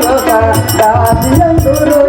Thank you.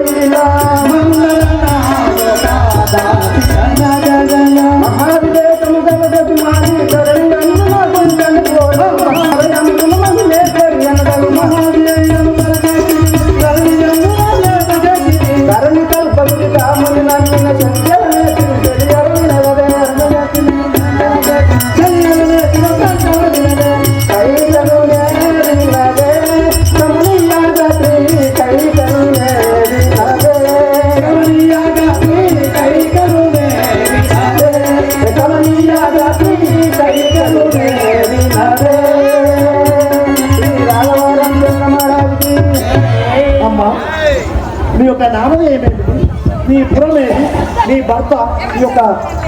మీ పురం ఏది మీ భర్త ఈ యొక్క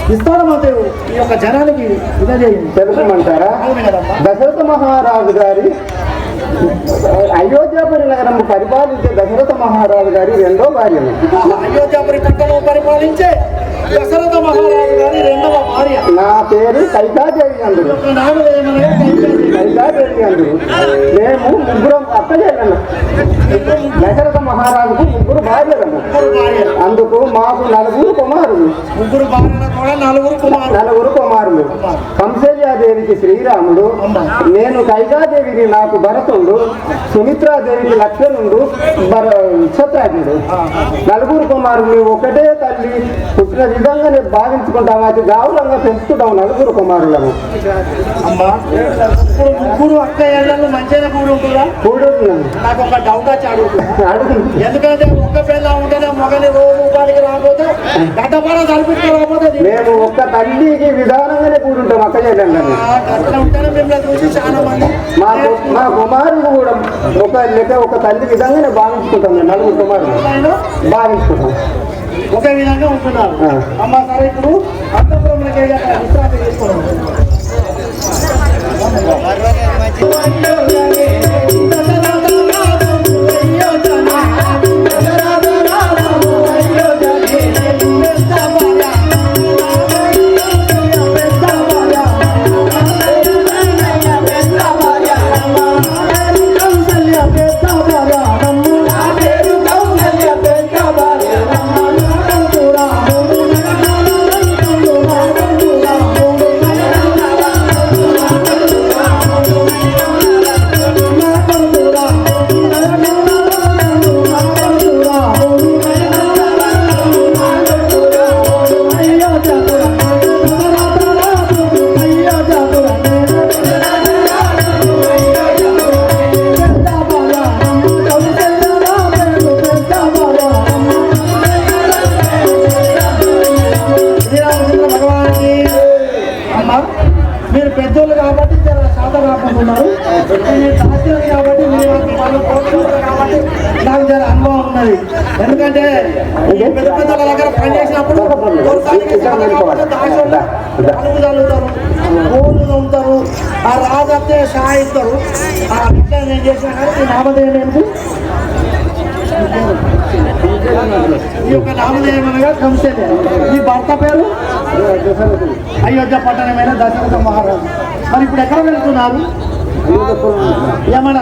విస్తారమంతయు ఈ యొక్క జనానికి వినజేయండి కదమ్మా. దశరథ మహారాజు గారి అయోధ్యాపురి నగరం పరిపాలించే దశరథ మహారాజు గారి రెండో భార్యను అయోధ్యాపురి పట్టణం పరిపాలించే దశరథ మహారాజు గారి రెండవ భార్య. నా పేరు కైకాదేవి ఏమనగా కైకేయి. కైకాదేవి అందురు మేము ముగ్గురం అత్తజల్లను దశరథ మహారాజుకు ముగ్గురు భార్యలను ముగ్గురు భార్యలు. మాకు నలుగురు కుమారులు. ముగ్గురు భార్యలు కూడా నలుగురు కుమారులు. నలుగురు కుమారులు. కంసల్యాదేవికి శ్రీరాముడు. నేను కైకాదేవికి నాకు భరతుడు సుమిత్రాదేవికి లక్ష్మణుడు భర నలుగురు కుమారులు ఒకటే తల్లి పుట్టిన విధంగానే భావించుకుంటాం అది గావులంగా పెంచుకుంటాం నలుగురు కుమారులను. ముగ్గురు మంచిగా నాకు ఒక డౌట్ ఎందుకంటే ఒక్క పిల్ల ఉంటేనే మొగని రోజు ఉపాధికి రాకపోతే మేము ఒక్క తల్లికి విధానంగానే కూడుంటాం అక్క మా మా కుమారుడు కూడా ఒక లెక్క ఒక తల్లి విధంగానే భావించుకుంటాం మేము నలుగురు కుమారుడు ఆయన భావించుకుంటాం ఒకే విధంగా ఉంటున్నారు అమ్మ సరే ఇప్పుడు అంతపురంలోకి విశ్రాంతి తీసుకోవడం ఉన్నది ఎందుకంటే ఈ పెద్ద పెద్దల దగ్గర పనిచేసినప్పుడు శాత కాకపోతే దాస్యులు అడుగు చల్లుతారు కోళ్ళు తోముతారు ఆ రాజత్తే సాయిస్తారు ఆ విషయం నేను చేసిన కానీ ఈ నామధేయం ఏంటి ఈ యొక్క నామధేయం అనగా కంసెలే ఈ భర్త పేరు అయోధ్య పట్టణమైన దశరథ మహారాజు మరి ఇప్పుడు ఎక్కడ వెళ్తున్నారు ఏమైనా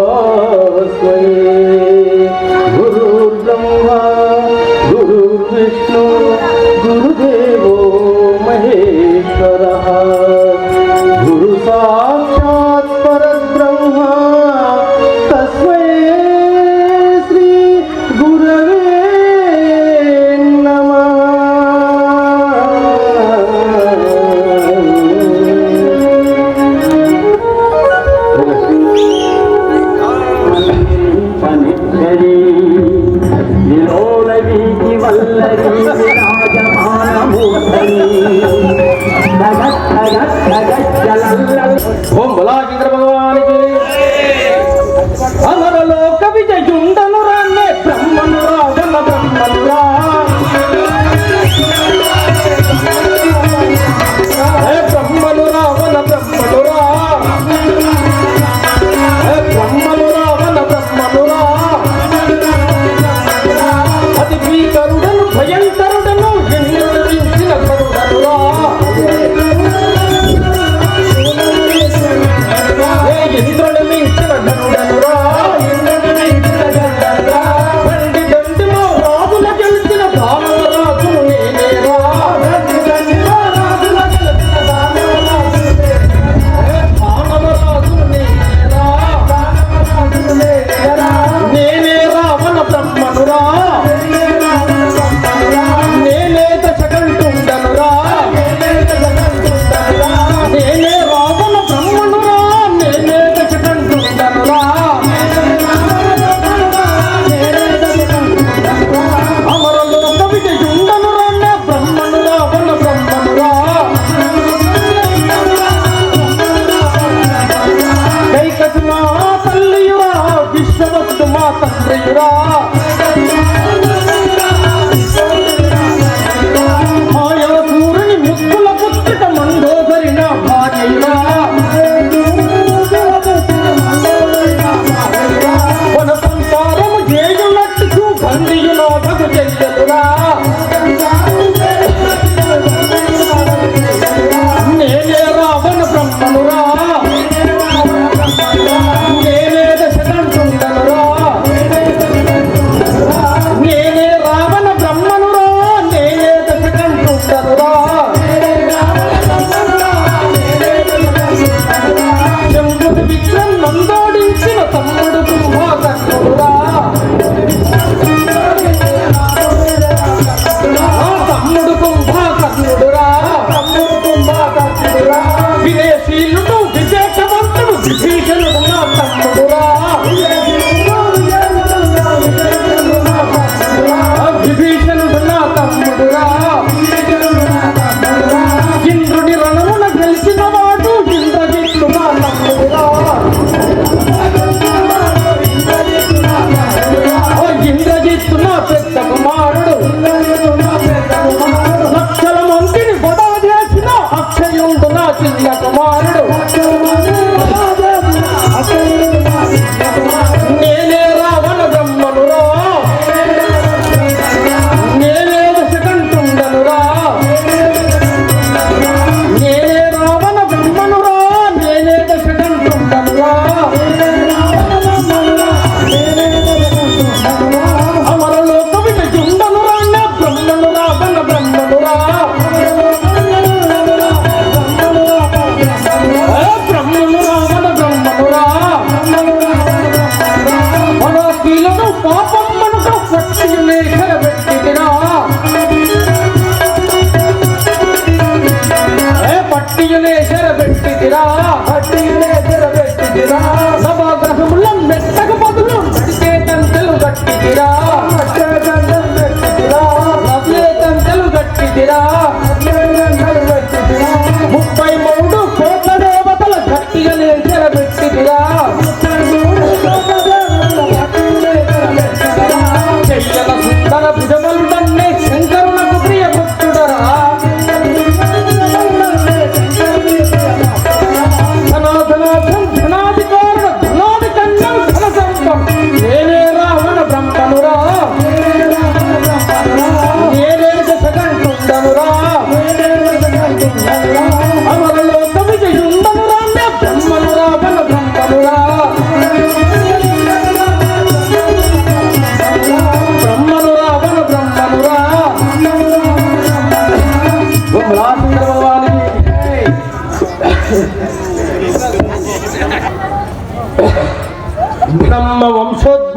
Guru Brahma, Guru Vishnu. ஓம் பலாஜிந்திர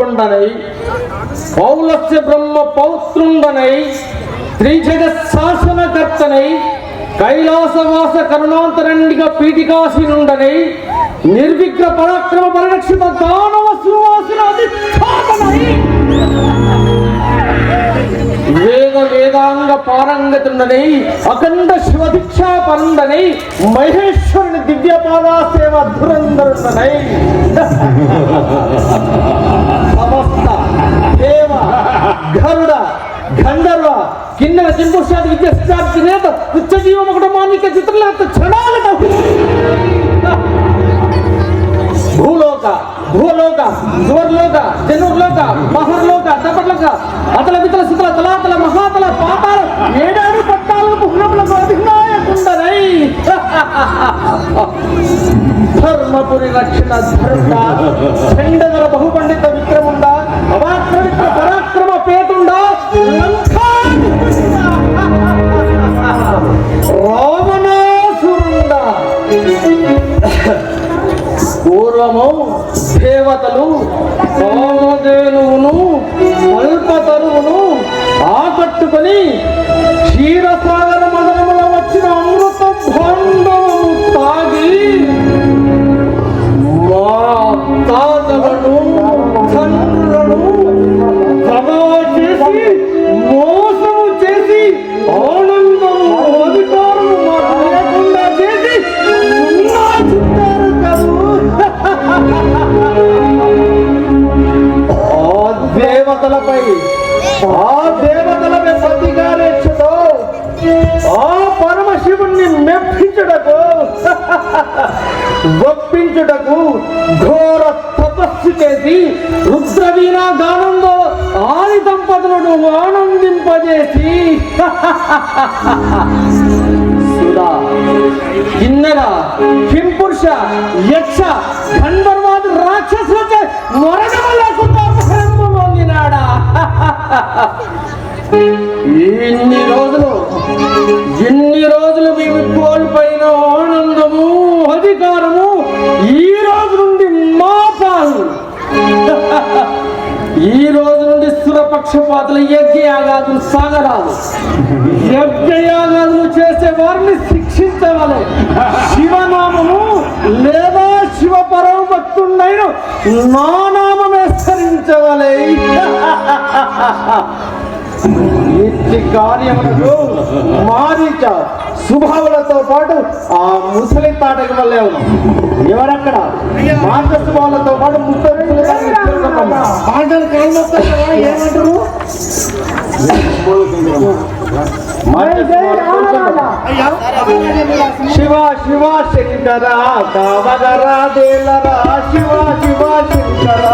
వంశోద్భుండనై పౌలస్య బ్రహ్మ పౌత్రుండనై త్రిజగత్ శాసనకర్తనై కైలాసవాస కరుణాంతరండిగా పీఠికాసీనుండనై నిర్విఘ్న పరాక్రమ పరిరక్షిత దానవ సువాసన అధిష్టానమై వేదాంగ పారంగతుండనై అఖండ శివదీక్షా పరుండనై మహేశ్వరుని దివ్య పాదాసేవ ధురంధరుండనై సమస్త దేవ గరుడ గంధర్వ కిన్నెల చింపుషాది సిద్ధార్థి నేత ఉచ్చ జీవముకుట ಧರ್ಮಪುರಿ ಲಕ್ಷಣ ಧರ್ಮ ಚಂಡಗಳ ಬಹುಪಂಡಿತ ವಿಕ್ರಮ ఆ పరమశివుణ్ణి మెప్పించుటకు ఒప్పించుటకు ఘోర తపస్సు చేసి రుద్రవీణ గానంలో ఆది దంపతులను ఆనందింపజేసి. సురా కిన్నెర కింపురుష యక్ష గంధర్వాది రాక్షసు మరణము లేకుండా మరణము పొందినాడా ఇన్ని పక్షపాతలు సురపక్షపాతుల యజ్ఞయాగాదులు సాగరాదు యజ్ఞయాగాదులు చేసే వారిని శిక్షించవాలి. శివనామము లేదా శివ పరమ భక్తుండైన నా నామమే స్మరించవలే. ఇట్టి కార్యములకు మారిచారు. శుభావులతో పాటు ఆ ముసలి తాటకి వల్లే ఉన్నాం. ఎవరక్కడ? మాంత్రస్వాములతో పాటు శివ శివ శంకర శివ శివ శంకర